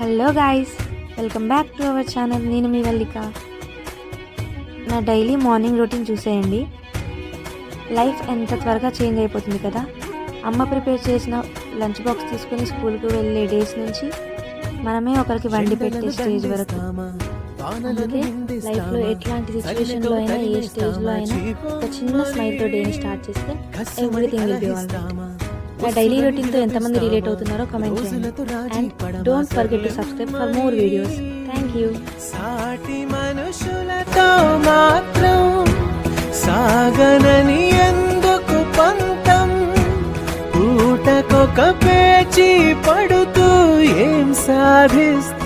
Hello guys welcome back to our channel. నేను మీ వల్లిక. నా డైలీ మార్నింగ్ రొటీన్ చూసేయండి. లైఫ్ ఎంత త్వరగా చేంజ్ అయిపోతుంది కదా? అమ్మ ప్రిపేర్ చేసిన లంచ్ బాక్స్ తీసుకుని స్కూల్కి వెళ్ళే డేస్ నుంచి మనమే ఒకరికి వండి పెట్టే స్టేజ్ వరకు. అందుకే లైఫ్లో ఎట్లాంటి సిచ్యువేషన్లో అయినా ఏ స్టేజ్లో అయినా ఒక చిన్న స్మైల్తో డేని స్టార్ట్ చేస్తే ఎవ్రీథింగ్ విల్ బి ఆల్ నా డైలీ రొటీన్తో ఎంతమంది రిలేట్ అవుతున్నారో కమెంట్ చేయండి. And don't forget to subscribe for more videos thank you సాటి మనుషులతో మాత్రం సాగనని ఎందుకు పంతం? పూటకొక పేచి పడుతూ ఏం సాధిస్తామంటే